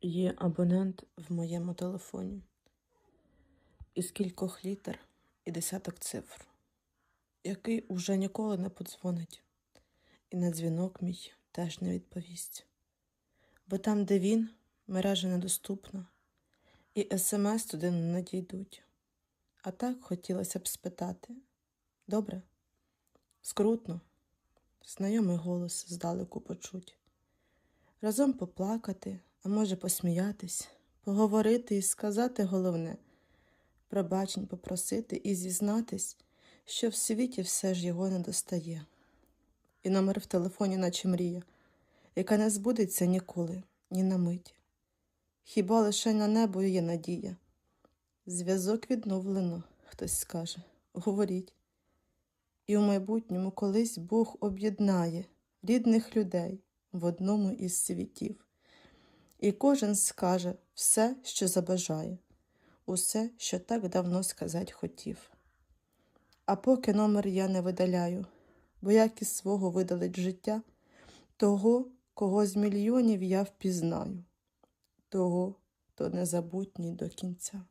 Є абонент в моєму телефоні. Із кількох літер і десяток цифр, який уже ніколи не подзвонить, і на дзвінок мій теж не відповість. Бо там, де він, мережа недоступна, і смс туди не надійдуть. А так хотілося б спитати добре, скрутно, знайомий голос здалеку почуть разом поплакати, а може посміятись, поговорити і сказати головне пробачень попросити і зізнатись, що в світі все ж його не достає. І номер в телефоні, наче мрія, яка не збудеться ніколи, ні на мить. Хіба лише на небо є надія? Зв'язок відновлено, хтось скаже, говоріть. І у майбутньому колись Бог об'єднає рідних людей в одному із світів. І кожен скаже все, що забажає, усе, що так давно сказати хотів. А поки номер я не видаляю, бо як із свого видалить життя, того, кого з мільйонів я впізнаю, того, хто незабутній до кінця.